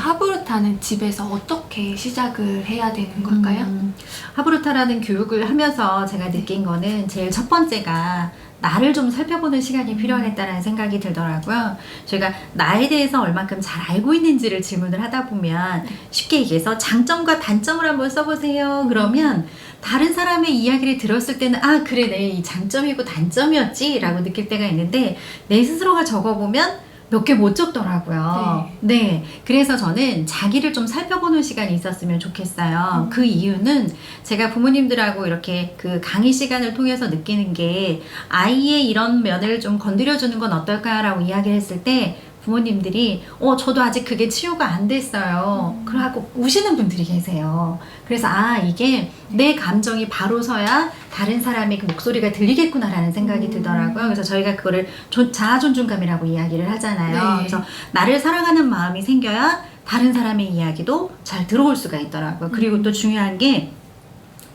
하브르타는 집에서 어떻게 시작을 해야 되는 걸까요? 음, 하브루타라는 교육을 하면서 제가 느낀 거는 제일 첫 번째가 나를 좀 살펴보는 시간이 필요하겠다는 생각이 들더라고요. 저희가 나에 대해서 얼만큼 잘 알고 있는지를 질문을 하다 보면 쉽게 얘기해서 장점과 단점을 한번 써보세요. 그러면 다른 사람의 이야기를 들었을 때는 아 그래 내이 장점이고 단점이었지라고 느낄 때가 있는데 내 스스로가 적어보면 몇 개 못 적더라고요. 네. 그래서 저는 자기를 좀 살펴보는 시간이 있었으면 좋겠어요. 음. 그 이유는 제가 부모님들하고 이렇게 그 강의 시간을 통해서 느끼는 게 아이의 이런 면을 좀 건드려주는 건 어떨까라고 이야기를 했을 때 부모님들이 어 저도 아직 그게 치유가 안 됐어요. 음. 그러고 우시는 분들이 계세요. 그래서 아 이게 내 감정이 바로 서야 다른 사람의 그 목소리가 들리겠구나라는 생각이 음. 들더라고요. 그래서 저희가 그거를 존- 자아 존중감이라고 이야기를 하잖아요. 네. 그래서 나를 사랑하는 마음이 생겨야 다른 사람의 이야기도 잘 들어올 수가 있더라고요. 그리고 음. 또 중요한 게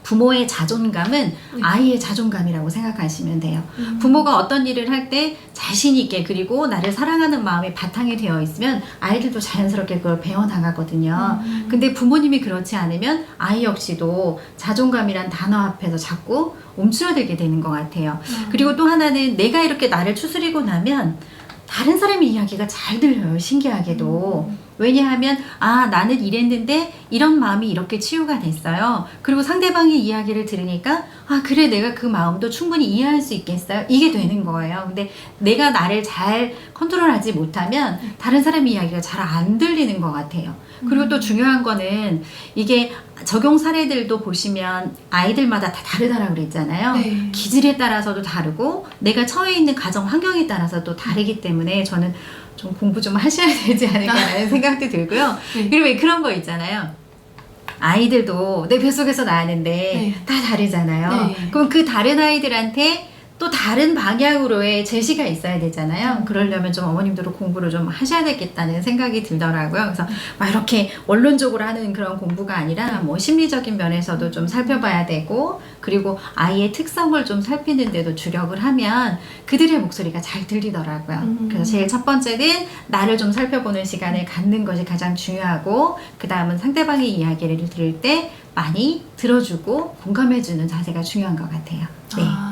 부모의 자존감은 네. 아이의 자존감이라고 생각하시면 돼요. 음. 부모가 어떤 일을 할 때 자신 있게 그리고 나를 사랑하는 마음이 바탕이 되어 있으면 아이들도 자연스럽게 그걸 배워 나가거든요. 음. 근데 부모님이 그렇지 않으면 아이 역시도 자존감이란 단어 앞에서 자꾸 움츠러들게 되는 것 같아요. 음. 그리고 또 하나는 내가 이렇게 나를 추스리고 나면 다른 사람의 이야기가 잘 들려요. 신기하게도. 음. 왜냐하면 아 나는 이랬는데 이런 마음이 이렇게 치유가 됐어요. 그리고 상대방의 이야기를 들으니까 아 그래 내가 그 마음도 충분히 이해할 수 있겠어요. 이게 되는 거예요. 근데 내가 나를 잘 컨트롤하지 못하면 다른 사람의 이야기가 잘 안 들리는 것 같아요. 그리고 또 중요한 거는 이게 적용 사례들도 보시면 아이들마다 다 다르다라고 그랬잖아요. 네. 기질에 따라서도 다르고 내가 처해 있는 가정 환경에 따라서 또 다르기 때문에 저는 좀 공부 좀 하셔야 되지 않을까라는 생각도 들고요. 네. 그리고 왜 그런 거 있잖아요. 아이들도 내 뱃속에서 나왔는데 네. 다 다르잖아요. 네. 그럼 그 다른 아이들한테 또 다른 방향으로의 제시가 있어야 되잖아요. 그러려면 좀 어머님들도 공부를 좀 하셔야 되겠다는 생각이 들더라고요. 그래서 막 이렇게 원론적으로 하는 그런 공부가 아니라 뭐 심리적인 면에서도 좀 살펴봐야 되고 그리고 아이의 특성을 좀 살피는 데도 주력을 하면 그들의 목소리가 잘 들리더라고요. 음. 그래서 제일 첫 번째는 나를 좀 살펴보는 시간을 갖는 것이 가장 중요하고 그 다음은 상대방의 이야기를 들을 때 많이 들어주고 공감해주는 자세가 중요한 것 같아요. 네. 아, 네.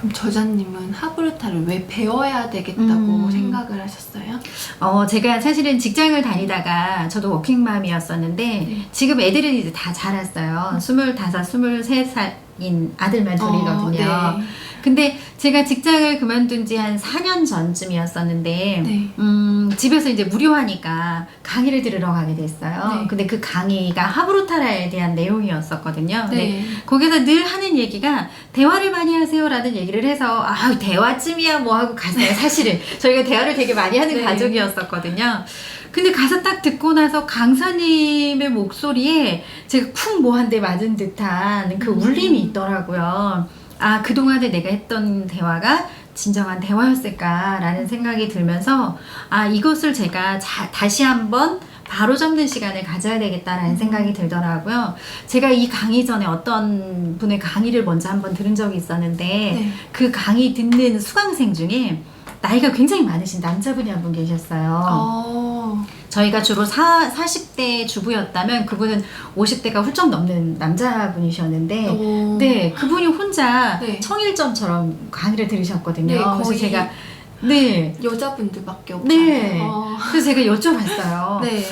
그럼 저자님은 하브르타를 왜 배워야 되겠다고 음. 생각을 하셨어요? 어, 제가 사실은 직장을 다니다가 저도 워킹맘이었었는데 네. 지금 애들은 이제 다 자랐어요. 스물다섯, 스물세 살인 아들만 둘이거든요. 어, 네. 근데 제가 직장을 그만둔 지 한 4년 전쯤이었었는데 네. 음, 집에서 이제 무료하니까 강의를 들으러 가게 됐어요. 네. 근데 그 강의가 하브루타라에 대한 내용이었었거든요. 근데 네. 거기서 늘 하는 얘기가 대화를 많이 하세요라는 얘기를 해서 아 대화쯤이야 뭐 하고 갔어요. 사실은 저희가 대화를 되게 많이 하는 네. 가족이었었거든요. 근데 가서 딱 듣고 나서 강사님의 목소리에 제가 쿵 뭐 한 대 맞은 듯한 그 음. 울림이 있더라고요. 아 그동안에 내가 했던 대화가 진정한 대화였을까라는 생각이 들면서 아 이것을 제가 자, 다시 한번 바로 잡는 시간을 가져야 되겠다라는 생각이 들더라고요. 제가 이 강의 전에 어떤 분의 강의를 먼저 한번 들은 적이 있었는데 네. 그 강의 듣는 수강생 중에 나이가 굉장히 많으신 남자분이 한 분 계셨어요. 어. 저희가 주로 사, 40대 주부였다면 그분은 50대가 훌쩍 넘는 남자분이셨는데 오. 네, 그분이 혼자 네. 청일점처럼 강의를 들으셨거든요. 네, 그래서 제가 네, 여자분들밖에 없잖아요. 네. 어. 그래서 제가 여쭤봤어요. 네.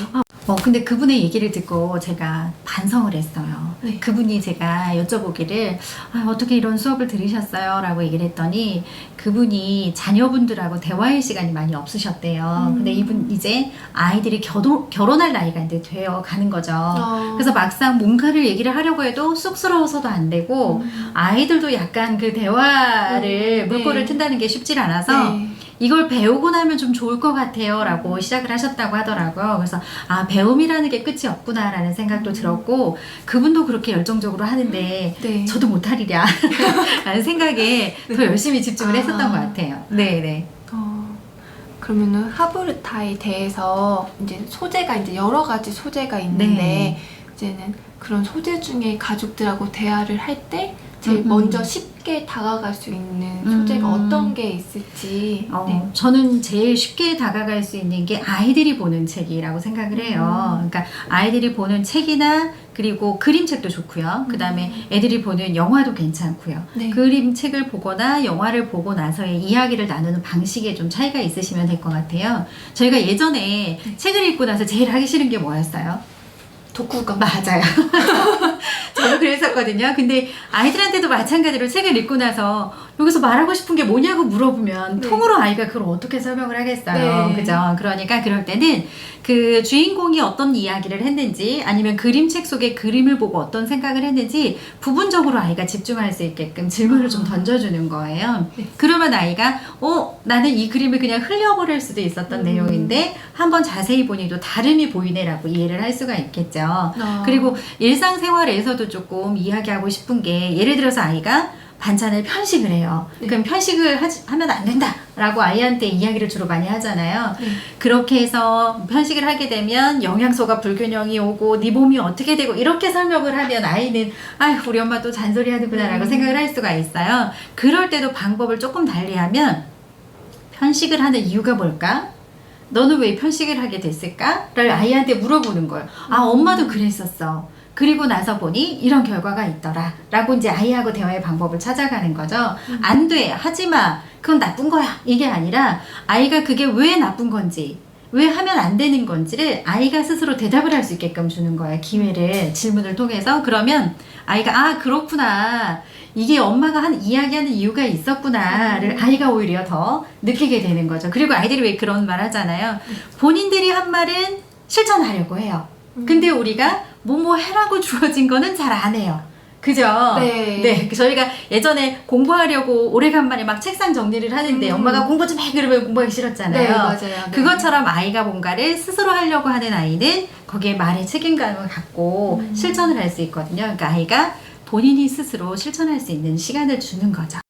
어, 근데 그분의 얘기를 듣고 제가 반성을 했어요. 네. 그분이 제가 여쭤보기를 아, 어떻게 이런 수업을 들으셨어요? 라고 얘기를 했더니 그분이 자녀분들하고 대화할 시간이 많이 없으셨대요. 음. 근데 이분 이제 아이들이 결혼, 결혼할 나이가 이제 되어 가는 거죠. 어. 그래서 막상 뭔가를 얘기를 하려고 해도 쑥스러워서도 안 되고 음. 아이들도 약간 그 대화를 음, 물꼬를 네. 튼다는 게 쉽질 않아서 네. 이걸 배우고 나면 좀 좋을 것 같아요 라고 시작을 하셨다고 하더라고요. 그래서 아 배움이라는 게 끝이 없구나라는 생각도 들었고 그분도 그렇게 열정적으로 하는데 네. 저도 못하리랴 라는 생각에 더 열심히 집중을 아. 했었던 것 같아요. 네네. 어, 그러면은 하브르타에 대해서 이제 소재가 이제 여러 가지 소재가 있는데 네. 이제는 그런 소재 중에 가족들하고 대화를 할 때 제일 음, 음. 먼저 쉽게 다가갈 수 있는 소재가 음. 어떤 게 있을지. 어, 네. 저는 제일 쉽게 다가갈 수 있는 게 아이들이 보는 책이라고 생각을 해요. 음. 그러니까 아이들이 보는 책이나 그리고 그림책도 좋고요. 그 다음에 애들이 보는 영화도 괜찮고요. 음. 네. 그림책을 보거나 영화를 보고 나서의 이야기를 나누는 방식에 좀 차이가 있으시면 될 것 같아요. 저희가 예전에 네. 책을 읽고 나서 제일 하기 싫은 게 뭐였어요? 독후감. 맞아요. 저도 그랬었거든요. 근데 아이들한테도 마찬가지로 책을 읽고 나서 여기서 말하고 싶은 게 뭐냐고 물어보면 네. 통으로 아이가 그걸 어떻게 설명을 하겠어요. 네. 그죠? 그러니까 그럴 때는 그 주인공이 어떤 이야기를 했는지 아니면 그림책 속의 그림을 보고 어떤 생각을 했는지 부분적으로 아이가 집중할 수 있게끔 질문을 좀 아. 던져주는 거예요. 네. 그러면 아이가 어 나는 이 그림을 그냥 흘려버릴 수도 있었던 음. 내용인데 한번 자세히 보니 또 다름이 보이네라고 이해를 할 수가 있겠죠. 아. 그리고 일상생활에서도 조금 이야기하고 싶은 게 예를 들어서 아이가 반찬을 편식을 해요. 네. 그럼 편식을 하지, 하면 안 된다라고 아이한테 이야기를 주로 많이 하잖아요. 네. 그렇게 해서 편식을 하게 되면 영양소가 불균형이 오고 네 몸이 어떻게 되고 이렇게 설명을 하면 아이는 아휴 우리 엄마 또 잔소리 하는구나라고 음. 생각을 할 수가 있어요. 그럴 때도 방법을 조금 달리하면 편식을 하는 이유가 뭘까? 너는 왜 편식을 하게 됐을까?를 아이한테 물어보는 거예요. 아, 음. 엄마도 그랬었어. 그리고 나서 보니 이런 결과가 있더라. 라고 이제 아이하고 대화의 방법을 찾아가는 거죠. 음. 안 돼. 하지 마. 그건 나쁜 거야. 이게 아니라 아이가 그게 왜 나쁜 건지, 왜 하면 안 되는 건지를 아이가 스스로 대답을 할 수 있게끔 주는 거예요. 기회를 질문을 통해서. 그러면 아이가 아, 그렇구나. 이게 엄마가 한 이야기하는 이유가 있었구나를 음. 아이가 오히려 더 느끼게 되는 거죠. 그리고 아이들이 왜 그런 말 하잖아요. 본인들이 한 말은 실천하려고 해요. 음. 근데 우리가 뭐뭐 해라고 주어진 거는 잘 안 해요. 그죠? 네. 네. 저희가 예전에 공부하려고 오래간만에 막 책상 정리를 하는데 음. 엄마가 공부 좀 해 그러면 공부하기 싫었잖아요. 네, 맞아요. 네. 그것처럼 아이가 뭔가를 스스로 하려고 하는 아이는 거기에 말에 책임감을 갖고 음. 실천을 할 수 있거든요. 그러니까 아이가 본인이 스스로 실천할 수 있는 시간을 주는 거죠.